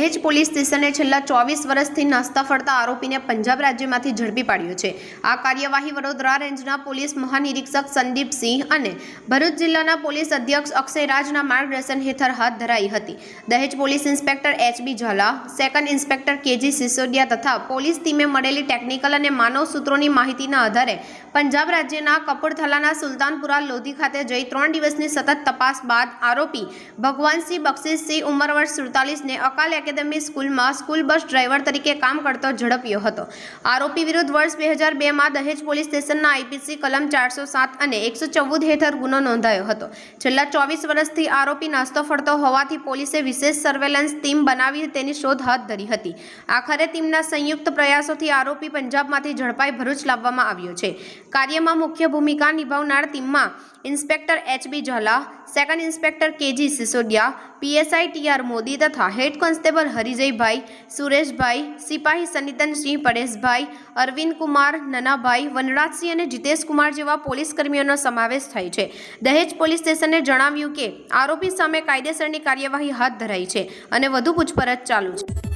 Police સ્ટેશને છેલ્લા ચોવીસ વર્ષથી નાસ્તા ફરતા આરોપીને પંજાબ રાજ્યમાંથી ઝડપી પાડ્યો છે. આ કાર્યવાહી વડોદરા રેન્જના પોલીસ મહાનિરીક્ષક સંદીપસિંહ અને ભરૂચ જિલ્લાના પોલીસ અધ્યક્ષ અક્ષયરાજના માર્ગદર્શન હેઠળ હાથ ધરાઈ હતી. Dahej police inspector HB Zala, second inspector KG Sisodia તથા પોલીસ ટીમે મળેલી ટેકનિકલ અને માનવ સૂત્રોની માહિતીના આધારે પંજાબ રાજ્યના કપૂરથલાના સુલતાનપુરા લોધી ખાતે જઈ ત્રણ દિવસની સતત તપાસ બાદ આરોપી ભગવાનસિંહ બક્ષીસસિંહ ઉંમર વર્ષ સુડતાલીસને અકાલ એકેડમી સ્કૂલમાં સ્કૂલ બસ ડ્રાઈવર તરીકે કામ કરતો ઝડપ્યો હતો. આરોપી વિરુદ્ધ વર્ષ બે હજાર બેમાં દહેજ પોલીસ સ્ટેશનના આઈપીસી કલમ ચારસો સાત અને એકસો ચૌદ હેઠળ ગુનો નોંધાયો હતો. છેલ્લા ચોવીસ વર્ષથી આરોપી નાસ્તો ફરતો હોવાથી પોલીસે વિશેષ સર્વેલન્સ ટીમ બનાવી તેની શોધ હાથ ધરી હતી. આખરે ટીમના સંયુક્ત પ્રયાસોથી આરોપી પંજાબમાંથી ઝડપાઈ ભરૂચ લાવવામાં આવ્યો છે. કાર્યમાં મુખ્ય ભૂમિકા નિભાવનાર ટીમમાં inspector HB Zala, second inspector KG Sisodia PSI TR Modi તથા હેડ કોન્સ્ટેબલ હરિજયભાઈ, સુરેશભાઈ, સિપાહી સનિતનસિંહ, પરેશભાઈ અરવિંદ કુમાર નનાભાઈ, વનરાજસિંહ અને જીતેશકુમાર જેવા પોલીસ કર્મીઓનો સમાવેશ થાય છે. દહેજ પોલીસ સ્ટેશને જણાવ્યું કે, આરોપી સામે કાયદેસરની કાર્યવાહી હાથ ધરાઈ છે અને વધુ પૂછપરછ ચાલુ છે.